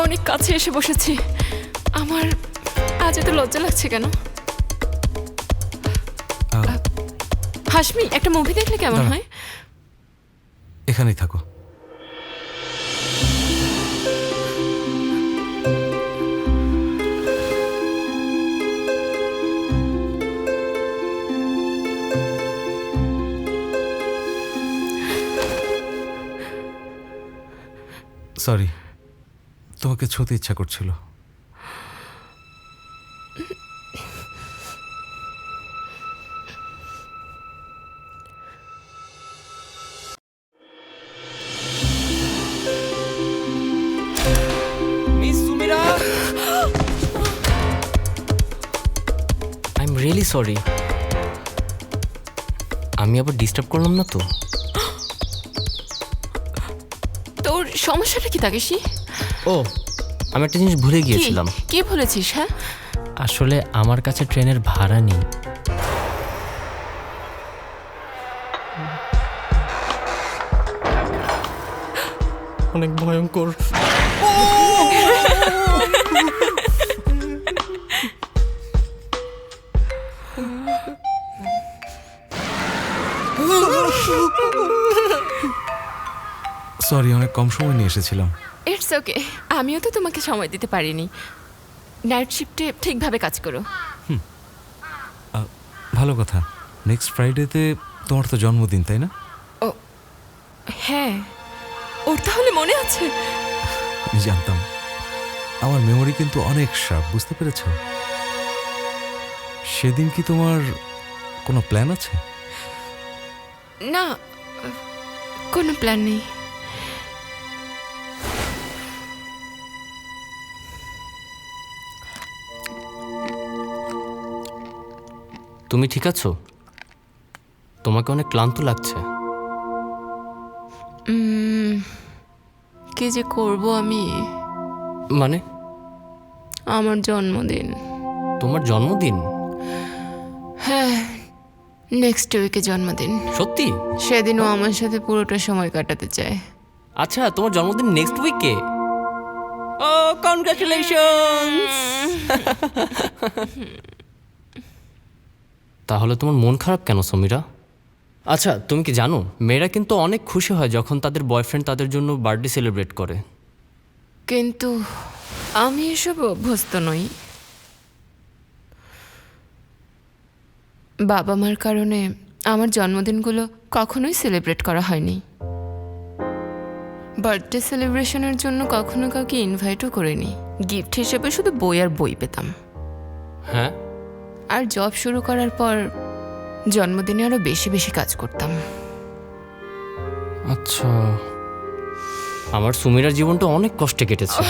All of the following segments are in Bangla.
অনেক কাছে এসে বসেছি। আমার আজ এত লজ্জা লাগছে কেন? হাসমি একটা মুভি দেখলে কেমন হয়? এখানেই থাকো। সরি তোমাকে ছুতে ইচ্ছা করছিল। রিয়েলি সরি আমি আবার ডিস্টার্ব করলাম না তো? তোর সমস্যাটা কি তাকেশি? ও আমি একটা জিনিস ভুলে গিয়েছিলাম। কি বলেছিস হ্যাঁ? আসলে আমার কাছে ট্রেনের ভাড়া নেই। অনেক ভয়ঙ্কর। সরি অনেক কম সময় নিয়ে এসেছিলাম। ইটস ওকে আমিও তো তোমাকে সময় দিতে পারিনি। নাইট শিফটে ঠিকভাবে কাজ করো। ভালো কথা। নেক্সট ফ্রাইডেতে তোমার তো জন্মদিন তাই না? ও হ্যাঁ। ওর তাহলে মনে আছে? আমি জানতাম। আমার মেমোরি কিন্তু অনেক শার্প বুঝতে পেরেছ? সেদিন কি তোমার কোনো প্ল্যান আছে? না কোনো প্ল্যান নেই। তুমি ঠিক আছো? তোমাকে অনেক ক্লান্ত লাগছে। কি যে করব আমি? মানে? আমার জন্মদিন। তোমার জন্মদিন? হ্যাঁ নেক্সট উইকে জন্মদিন। সত্যি? সেদিনও আমার সাথে পুরোটা সময় কাটাতে চায়। আচ্ছা তোমার জন্মদিন নেক্সট উইকে ও কনগ্রাচুলেশন তাহলে তোমার মন খারাপ কেন সমীরা? আচ্ছা তুমি কি জানো মেয়েরা কিন্তু অনেক খুশি হয় যখন তাদের বয়ফ্রেন্ড তাদের জন্য বার্থডে সেলিব্রেট করে। কিন্তু আমি এসব অভ্যস্ত নই। বাবা মার কারণে আমার জন্মদিনগুলো কখনোই সেলিব্রেট করা হয়নি। বার্থডে সেলিব্রেশনের জন্য কখনো কাউকে ইনভাইটও করিনি। গিফট হিসেবে শুধু বই আর বই পেতাম। হ্যাঁ? আর জব শুরু করার পর জন্মদিনে আরও বেশি বেশি কাজ করতাম। আচ্ছা আমার সুমিরার জীবনটা অনেক কষ্টে কেটেছে।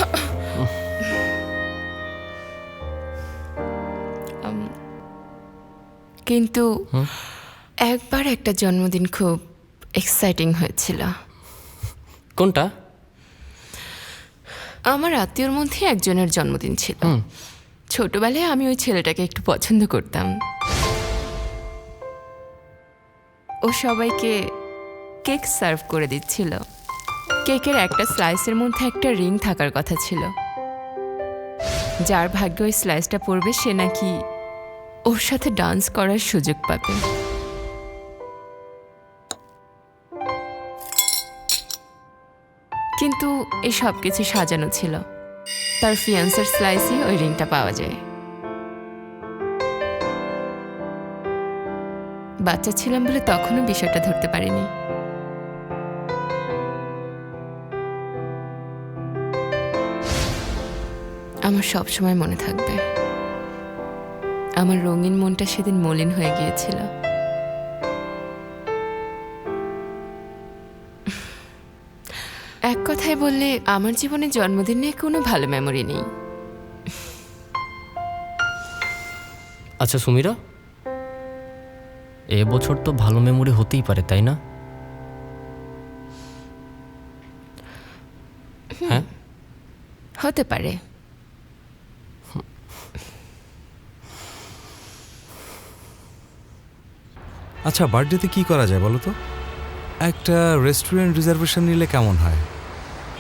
কিন্তু একবার একটা জন্মদিন খুব এক্সাইটিং হয়েছিল। কোনটা? আমার আত্মীয়র মধ্যে একজনের জন্মদিন ছিল। ছোটবেলায় আমি ওই ছেলেটাকে একটু পছন্দ করতাম। ও সবাইকে কেক সার্ভ করে দিচ্ছিল। কেকের একটা স্লাইসের মধ্যে একটা রিং থাকার কথা ছিল। যার ভাগ্যে ওই স্লাইসটা পড়বে সে নাকি ওর সাথে ডান্স করার সুযোগ পাবে। কিন্তু এই সব কিছু সাজানো ছিল। তার ফিয়ান্সের স্লাইসে ওই রিংটা পাওয়া যায়। বাচ্চা ছিলাম বলে তখনও বিষয়টা ধরতে পারিনি। আমার সব সময় মনে থাকবে। আমার রঙিন মনটা সেদিন মলিন হয়ে গিয়েছিল। কথায় বললে আমার জীবনে জন্মদিন নিয়ে কোনো ভালো মেমোরি নেই। আচ্ছা সুমিরা? এবছর তো ভালো মেমোরি হতেই পারে তাই না? হ্যাঁ? হতে পারে। আচ্ছা বার্থডেতে কি করা যায় বলো তো? একটা রেস্টুরেন্ট রিজার্ভেশন নিলে কেমন হয়?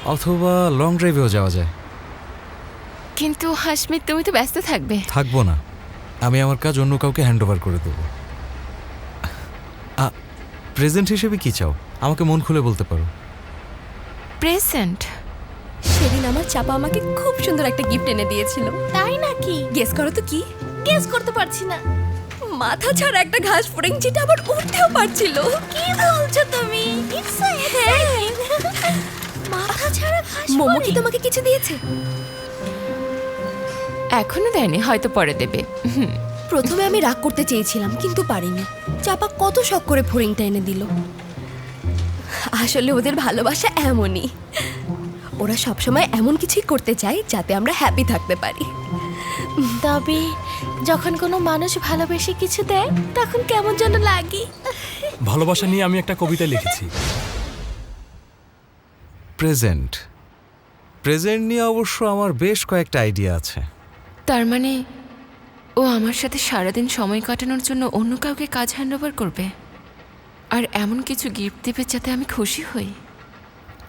অথবা লং ড্রাইভেও যাওয়া যায়। কিন্তু হাসমিত তুমি তো ব্যস্ত থাকবে। থাকব না। আমি আমার কাজ অন্য কাউকে হ্যান্ড ওভার করে দেবো। প্রেজেন্ট হিসেবে কি চাও? আমাকে মন খুলে বলতে পারো। প্রেজেন্ট সেদিন আমার চাপা আমাকে খুব সুন্দর একটা গিফট এনে দিয়েছিল। তাই নাকি? গেস করো তো কি? গেস করতে পারছি না। মাথা ছাড়া একটা ঘাস ফড়িং যেটা আবার উঠতেও পারছিল। কি বলছো তুমি? ঘাস মোমো কি তোমাকে কিছু দিয়েছে? এখনও দেয়নি হয়তো পরে দেবে। হুম, প্রথমে আমি রাগ করতে চেয়েছিলাম কিন্তু পারিনি। চাপা কত শখ করে ফড়িংটা এনে দিল। আসলে ওদের ভালোবাসা এমনই। ওরা সবসময় এমন কিছুই করতে চায় যাতে আমরা হ্যাপি থাকতে পারি। তবে যখন কোনো মানুষ ভালোবেসে কিছু দেয় তখন কেমন যেন লাগে। ভালোবাসা নিয়ে আমি একটা কবিতা লিখেছি। প্রেজেন্ট প্রেজেন্ট নিয়ে অবশ্য আমার বেশ কয়েকটা আইডিয়া আছে। তার মানে ও আমার সাথে সারাদিন সময় কাটানোর জন্য অন্য কাউকে কাজ হ্যান্ড ওভার করবে? আর এমন কিছু গিফট দেবে যাতে আমি খুশি হই?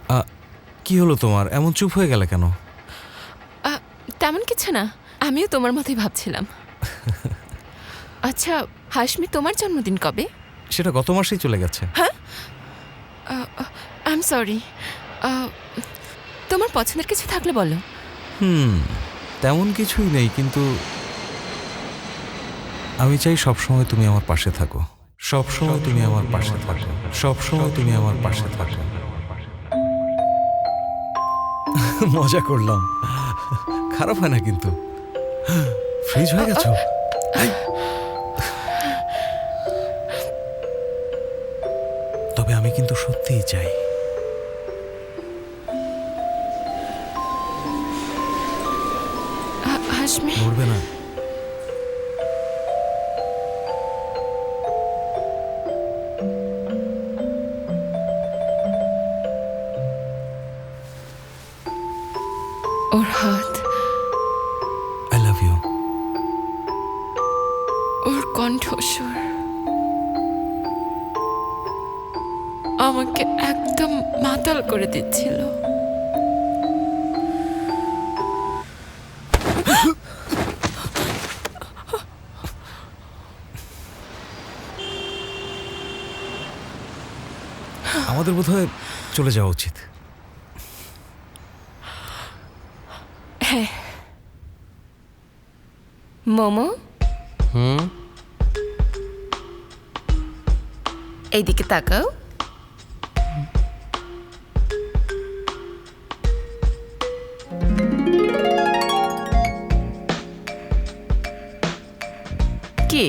আ, কি হলো তোমার? এমন চুপ হয়ে গেলে কেন? আ, তেমন কিছু না। আমিও তোমার মতোই ভাবছিলাম। আচ্ছা হাসমি তোমার জন্মদিন কবে? সেটা গত মাসেই চলে গেছে। আই এম সরি তোমার পছন্দের কিছু থাকলে বলো। হুম তেমন কিছুই নেই কিন্তু আমি চাই সব সময় তুমি আমার পাশে থাকো। সব সময় তুমি আমার পাশে থাকো। সব সময় তুমি আমার পাশে থাকো। মজা করলাম। খারাপ হয় না কিন্তু। ফ্রিজ হয়ে গেছো? হাত। আই লাভ ইউ ওর কণ্ঠস্বর আমাকে একদম মাতাল করে দিচ্ছিল। আমাদের বোধহয় চলে যাওয়া উচিত হ্যাঁ মোমো? হুম? এইদিকে তাকাও। কি?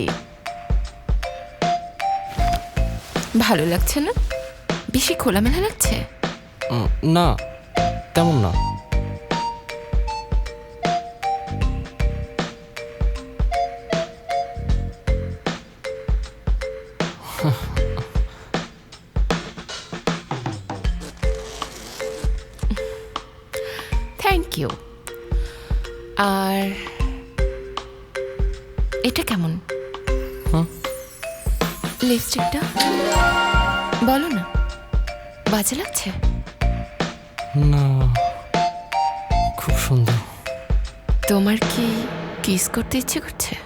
ভালো লাগছে না? বেশি খোলামেলা লাগছে? না তেমন না। থ্যাংক ইউ আর এটা কেমন? লিপস্টিকটা? বলো না। বাজে লাগছে? না খুব সুন্দর। তোমার কি কিস করতে ইচ্ছে করছে?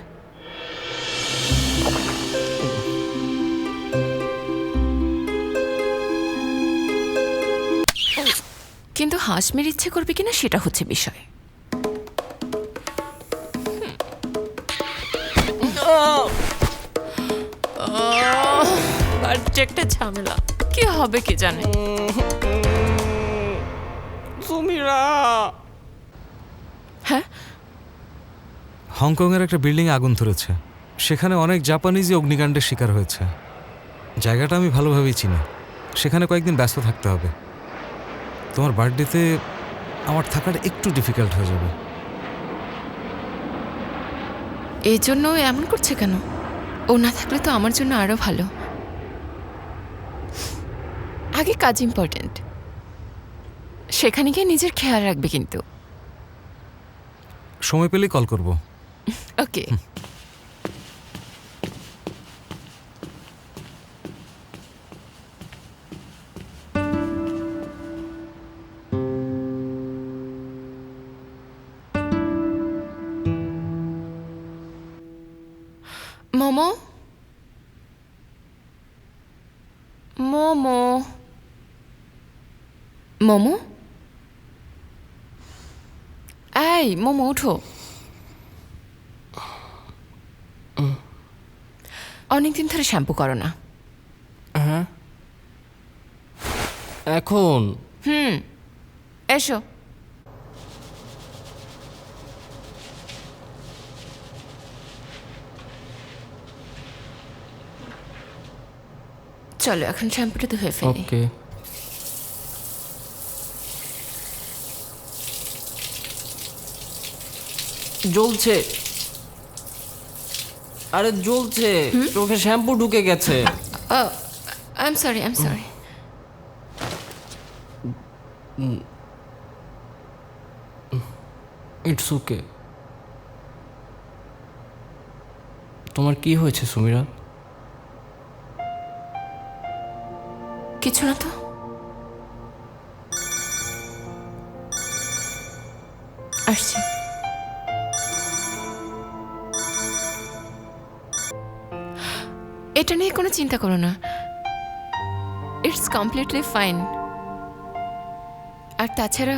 হাসমির ইচ্ছে করবে কিনা সেটা হচ্ছে বিষয়। একটা ঝামেলা। কি হবে কি জানে? সুমিরা! হ্যাঁ? হংকংয়ের একটা বিল্ডিংয়ে আগুন ধরেছে। সেখানে অনেক জাপানিজই অগ্নিকাণ্ডের শিকার হয়েছে। জায়গাটা আমি ভালোভাবেই চিনি। সেখানে কয়েকদিন ব্যস্ত থাকতে হবে। তোমার বার্থডেতে আমার থাকাটা একটু ডিফিকাল্ট হয়ে যাবে। এই জন্য এমন করছে কেন? ও না থাকলে তো আমার জন্য আরও ভালো। আগে কাজ ইম্পর্ট্যান্ট সেখানে গিয়ে নিজের খেয়াল রাখবে কিন্তু। সময় পেলেই কল করব। ওকে মোমো এই মোমো উঠো অনেকদিন ধরে শ্যাম্পু করো না হ্যাঁ এখন হুম এসো চলো এখন শ্যাম্পুটা তো হয়ে ফেলি ওকে জ্বলছে। আরে জ্বলছে। চোখে শ্যাম্পু ঢুকে গেছে। I am sorry I am sorry it's okay তোমার কি হয়েছে সুমিরা? কিছু না তো। আসছি। এটা নিয়ে কোনো চিন্তা করো না। ইটস কমপ্লিটলি ফাইন আর তাছাড়া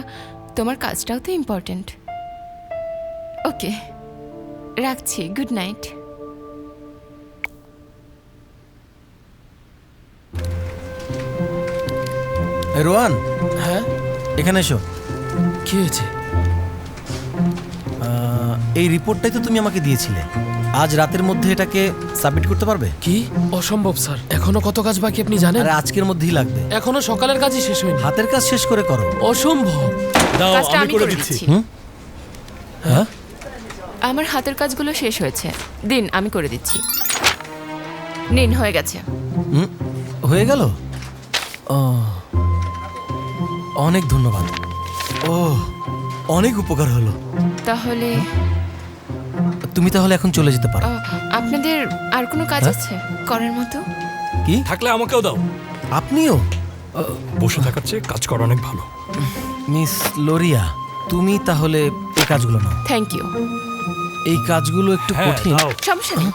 তোমার কাজটাও তো ইম্পর্ট্যান্ট ওকে রাখছি। গুড নাইট রোহান হ্যাঁ? এখানে এসো। কি হয়েছে? এই রিপোর্টটাই তো তুমি আমাকে দিয়েছিলে। আজ রাতের মধ্যে এটাকে সাবমিট করতে পারবে? কি? অসম্ভব স্যার। এখনও কত কাজ বাকি আপনি জানেন? আরে আজকের মধ্যেই লাগবে। এখনও সকালের কাজই শেষ হয়নি। হাতের কাজ শেষ করে করো। অসম্ভব। দাও কাজটা আমি করে দিচ্ছি। হ্যাঁ? আমার হাতের কাজগুলো শেষ হয়েছে। দিন আমি করে দিচ্ছি। নিন হয়ে গেছে। হুম, হয়ে গেল? ও অনেক ধন্যবাদ। ও অনেক উপকার হলো। তাহলে তুমি তাহলে এখন চলে যেতে পারো। আহ, আপনাদের আর কোনো কাজ হ্যাঁ? আছে? করার মতো? কি? থাকলে আমাকেও দাও। আপনিও? বসে থাকার চেয়ে কাজ করা অনেক ভালো। মিস লোরিয়া তুমি তাহলে এই কাজগুলো নাও। থ্যাংক ইউ এই কাজগুলো একটু হ্যাঁ কঠিন। দাও। সমস্যা নেই।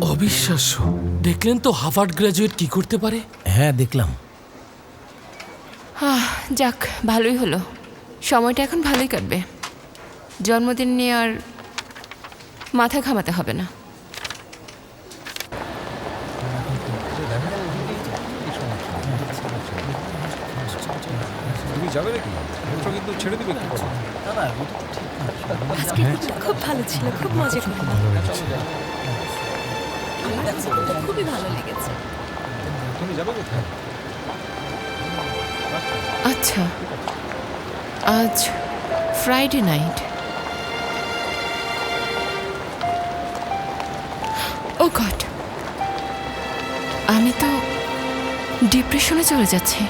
অবিশ্বাস্য। দেখলেন তো হার্ভার্ড গ্র্যাজুয়েট কি করতে পারে? হ্যাঁ দেখলাম। আহ, যাক ভালোই হলো। সময়টা এখন ভালোই কাটবে। জন্মদিন নিয়ে আর মাথা ঘামাতে হবে না। তুমি যাবে নাকি? মেট্রো কিন্তু ছেড়ে দিবে একটু পরে। খুব ভালো ছিল খুব মজা করলাম। খুবই ভালো লেগেছে। তুমি যাবে কোথায়? আচ্ছা। আজ ফ্রাইডে নাইট ও গড আমি তো ডিপ্রেশনে চলে যাচ্ছি।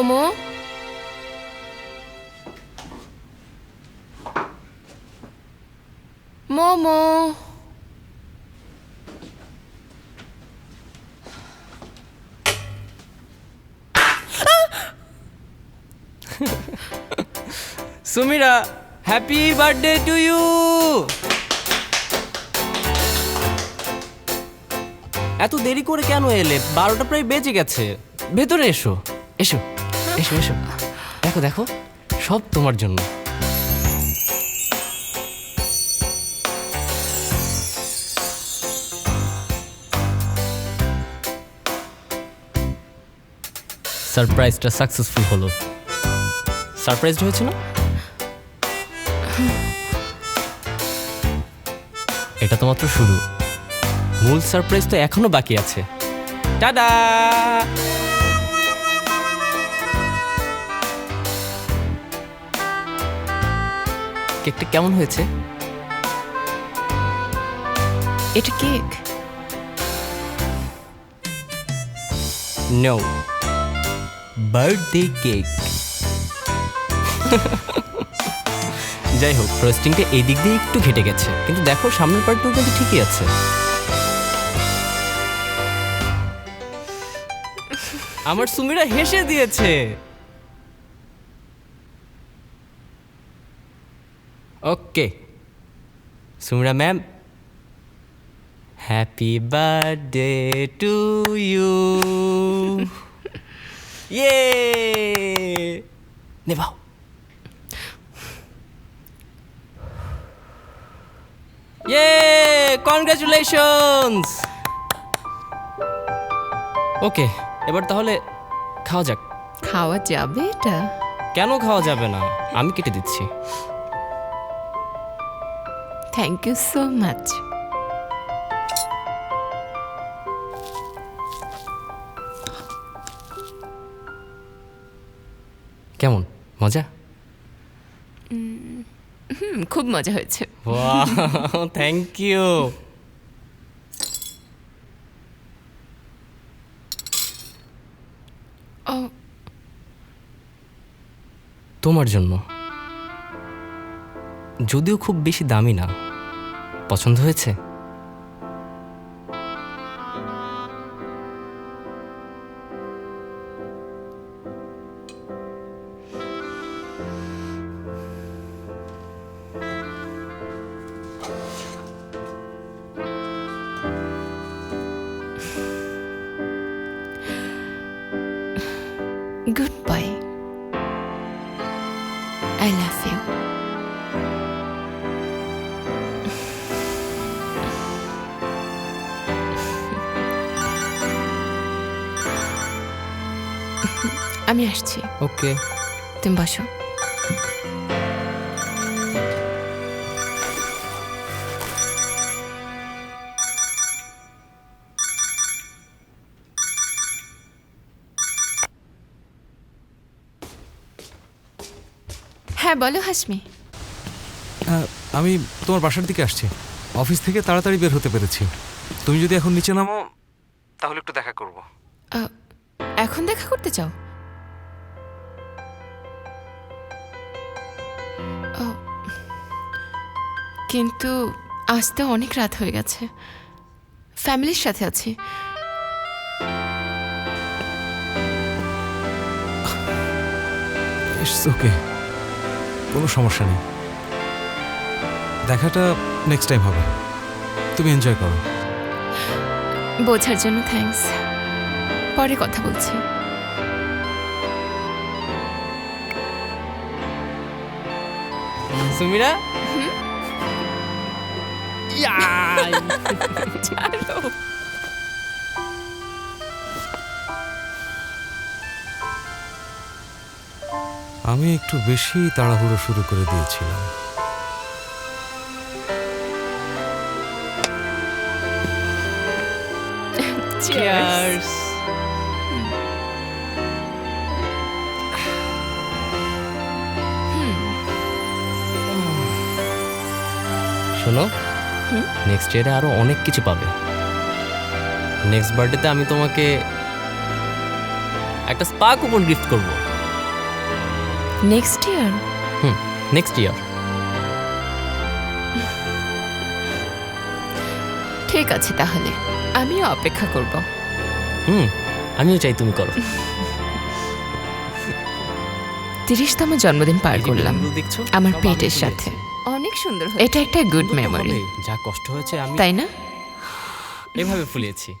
Momo Momo Sumira happy birthday to you এত দেরি করে কেন এলে? বারোটা প্রায় বেজে গেছে। ভেতরে এসো। এসো। এসো এসো। দেখো দেখো, সব তোমার জন্য। সারপ্রাইজটা সাকসেসফুল হলো। সারপ্রাইজড হয়েছে না? এটা তো মাত্র শুরু। মূল সারপ্রাইজ তো এখনও বাকি আছে। টাডা কেকটা কেমন হয়েছে? এটা কেক? নো বার্থডে কেক যাই হোক ফ্রস্টিংটা এই দিক দিয়ে একটু ঘেটে গেছে। কিন্তু দেখো সামনের পার্টটাও কিন্তু ঠিকই আছে। আমার সুমিরা হেসে দিয়েছে। Okay. Sumira ma'am happy birthday to you. Yay! নেবাও ইয়ে কনগ্রাচুলেশনস! ওকে এবার তাহলে খাওয়া যাক। খাওয়া যাবে এটা? কেন খাওয়া যাবে না? আমি কেটে দিচ্ছি। থ্যাংক ইউ সো মাচ কেমন? মজা? হুম খুব মজা হয়েছে। থ্যাংক ইউ তোমার জন্য। যদিও খুব বেশি দামি না। পছন্দ হয়েছে? গুড বাই আই লাভ আমি আসছি। ওকে। তুমি বসো। হ্যাঁ বলো হাসমি। হ্যাঁ, আমি তোমার বাসার দিকে আসছি। অফিস থেকে তাড়াতাড়ি বের হতে পেরেছি। তুমি যদি এখন নিচে নামো তাহলে একটু দেখা করব। এখন দেখা করতে চাও? কিন্তু আসতে অনেক রাত হয়ে গেছে। ফ্যামিলির সাথে আছি। ইটস ওকে কোনো সমস্যা নেই। দেখাটা নেক্সট টাইম হবে। তুমি এনজয় করো। বোঝার জন্য থ্যাঙ্কস পরে কথা বলছি। সুমিরা? ছাড়ো। আমি একটু বেশি তাড়াহুড়ো শুরু করে দিয়েছিলাম Cheers. শোনো হুম? নেক্সট ইয়ারে আরও অনেক কিছু পাবে। নেক্সট বার্থডেতে আমি তোমাকে একটা স্পা কুপন গিফট করব। Next year hmm next year ঠিক আছে তাহলে আমিও অপেক্ষা করব। হুম আমিও চাই তুমি করো। তিরিশতম জন্মদিন পার করলাম। আমার পেটের সাথে। অনেক সুন্দর এটা একটা গুড মেমোরি যা কষ্ট হয়েছে আমি তাই না? এভাবে ফুলিয়েছি।